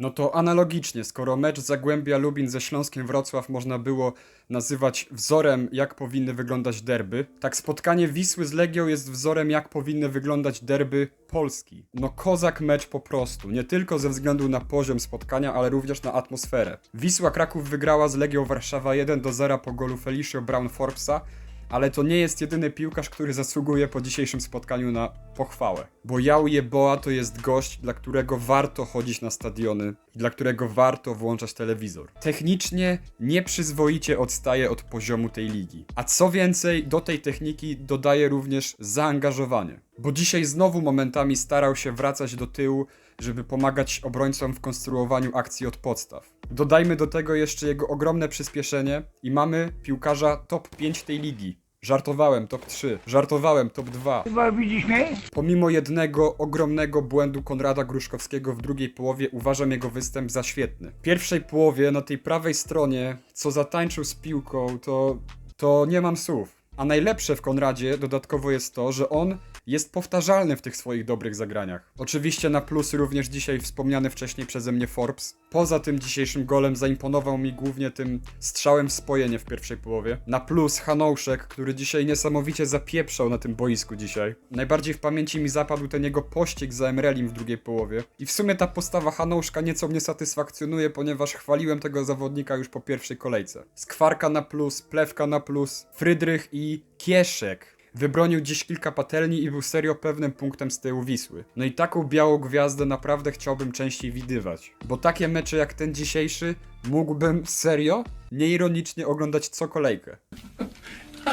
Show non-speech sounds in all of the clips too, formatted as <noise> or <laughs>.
No to analogicznie, skoro mecz Zagłębia Lubin ze Śląskiem Wrocław można było nazywać wzorem, jak powinny wyglądać derby, tak spotkanie Wisły z Legią jest wzorem, jak powinny wyglądać derby Polski. No kozak mecz po prostu, nie tylko ze względu na poziom spotkania, ale również na atmosferę. Wisła Kraków wygrała z Legią Warszawa 1 do 0 po golu Felicio Brown Forbesa, ale to nie jest jedyny piłkarz, który zasługuje po dzisiejszym spotkaniu na pochwałę. Bo Jał Jeboa to jest gość, dla którego warto chodzić na stadiony i dla którego warto włączać telewizor. Technicznie nieprzyzwoicie odstaje od poziomu tej ligi. A co więcej, do tej techniki dodaje również zaangażowanie. Bo dzisiaj znowu momentami starał się wracać do tyłu, żeby pomagać obrońcom w konstruowaniu akcji od podstaw. Dodajmy do tego jeszcze jego ogromne przyspieszenie i mamy piłkarza top 5 tej ligi. Żartowałem, top 3. Żartowałem, top 2. Chyba widzisz mnie? Pomimo jednego ogromnego błędu Konrada Gruszkowskiego w drugiej połowie uważam jego występ za świetny. W pierwszej połowie na tej prawej stronie, co zatańczył z piłką, to, to nie mam słów. A najlepsze w Konradzie dodatkowo jest to, że on jest powtarzalny w tych swoich dobrych zagraniach. Oczywiście na plus również dzisiaj wspomniany wcześniej przeze mnie Forbes. Poza tym dzisiejszym golem zaimponował mi głównie tym strzałem spojenie w pierwszej połowie. Na plus Hanouszek, który dzisiaj niesamowicie zapieprzał na tym boisku dzisiaj. Najbardziej w pamięci mi zapadł ten jego pościg za Emrelim w drugiej połowie. I w sumie ta postawa Hanouszka nieco mnie satysfakcjonuje, ponieważ chwaliłem tego zawodnika już po pierwszej kolejce. Skwarka na plus, Plewka na plus, Frydrych i Kieszek. Wybronił dziś kilka patelni i był serio pewnym punktem z tyłu Wisły. No i taką białą gwiazdę naprawdę chciałbym częściej widywać. Bo takie mecze jak ten dzisiejszy mógłbym serio, nieironicznie oglądać co kolejkę.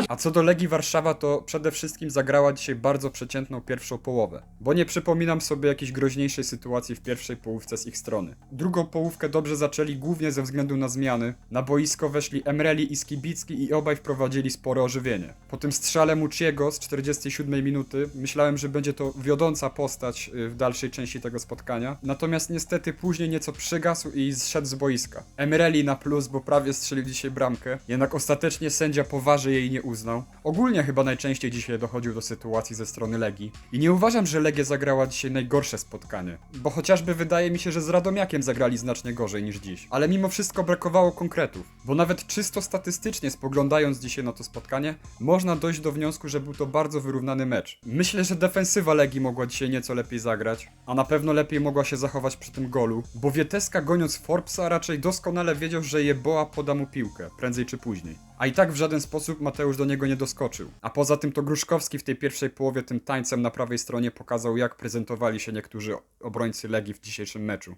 A co do Legii Warszawa, to przede wszystkim zagrała dzisiaj bardzo przeciętną pierwszą połowę, bo nie przypominam sobie jakiejś groźniejszej sytuacji w pierwszej połówce z ich strony. Drugą połówkę dobrze zaczęli głównie ze względu na zmiany. Na boisko weszli Emreli i Skibicki i obaj wprowadzili spore ożywienie. Po tym strzale Muciego z 47 minuty myślałem, że będzie to wiodąca postać y, w dalszej części tego spotkania, natomiast niestety później nieco przygasł i zszedł z boiska. Emreli na plus, bo prawie strzelił dzisiaj bramkę, jednak ostatecznie sędzia poważy jej nie uznał. Ogólnie chyba najczęściej dzisiaj dochodził do sytuacji ze strony Legii. I nie uważam, że Legia zagrała dzisiaj najgorsze spotkanie, bo chociażby wydaje mi się, że z Radomiakiem zagrali znacznie gorzej niż dziś. Ale mimo wszystko brakowało konkretów, bo nawet czysto statystycznie spoglądając dzisiaj na to spotkanie, można dojść do wniosku, że był to bardzo wyrównany mecz. Myślę, że defensywa Legii mogła dzisiaj nieco lepiej zagrać, a na pewno lepiej mogła się zachować przy tym golu, bo Wieteska goniąc Forbesa raczej doskonale wiedział, że Jeboa poda mu piłkę, prędzej czy później. A i tak w żaden sposób Mateusz do niego nie doskoczył. A poza tym to Gruszkowski w tej pierwszej połowie tym tańcem na prawej stronie pokazał, jak prezentowali się niektórzy obrońcy Legii w dzisiejszym meczu.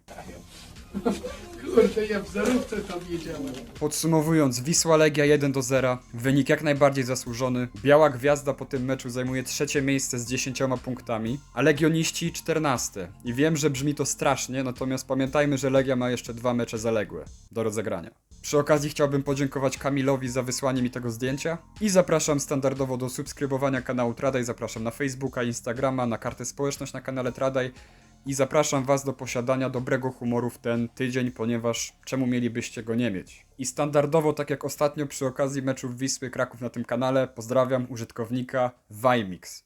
<laughs> Kurde, ja w zarówce to wiedziałem. Podsumowując, Wisła Legia 1 do 0, wynik jak najbardziej zasłużony. Biała Gwiazda po tym meczu zajmuje trzecie miejsce z 10 punktami, a Legioniści 14. I wiem, że brzmi to strasznie, natomiast pamiętajmy, że Legia ma jeszcze dwa mecze zaległe do rozegrania. Przy okazji chciałbym podziękować Kamilowi za wysłanie mi tego zdjęcia i zapraszam standardowo do subskrybowania kanału Tradaj, zapraszam na Facebooka, Instagrama, na kartę społeczność na kanale Tradaj i zapraszam Was do posiadania dobrego humoru w ten tydzień, ponieważ czemu mielibyście go nie mieć? I standardowo, tak jak ostatnio przy okazji meczów Wisły Kraków na tym kanale, pozdrawiam użytkownika Vimix.